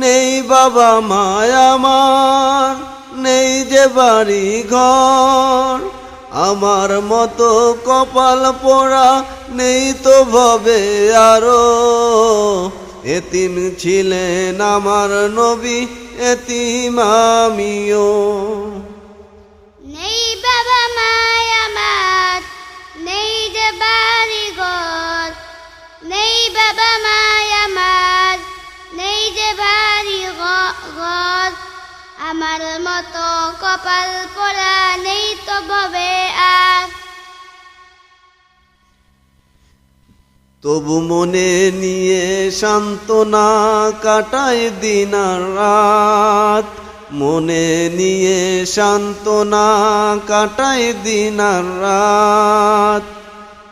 নেই বাবা মায়ামার নেই যে বাড়ি ঘর। আমার মতো কপাল পোড়া নেই তো ভবে আরও। এতিম ছিলেন আমার নবী, এতিম আমিও। নেই বাবা মায় আমার, নেই যে বাড়ি ঘর। নেই বাবা মায় আমার মতো কপাল পড়া নেই তো ববে আর। তবু মনে নিয়ে সান্ত্বনা কাটায় দিন রাত। মনে নিয়ে সান্ত্বনা কাটায় দিন রাত।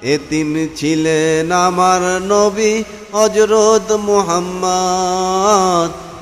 এতিম ছিলেন আমার নবী হজরত মুহাম্মদ।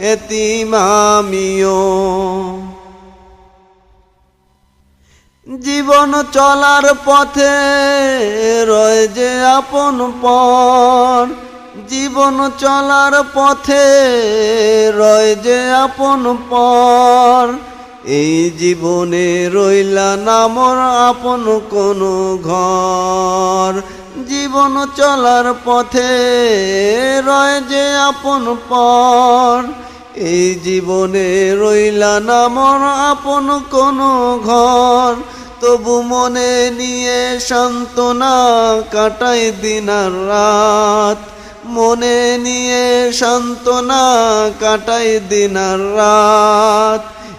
এতিম আমিও জীবন চলার পথে রয় যে আপন পর। জীবন চলার পথে রয় যে আপন পর। এই জীবনে রইলা নামর আপন কোনো ঘর। জীবন চলার পথে রয় যে আপন পর এই জীবনে রইলা নামর আপন কোনো ঘর। তবু মনে নিয়ে সান্ত্বনা কাটাই দিন আর রাত। মনে নিয়ে সান্ত্বনা কাটাই দিন আর রাত।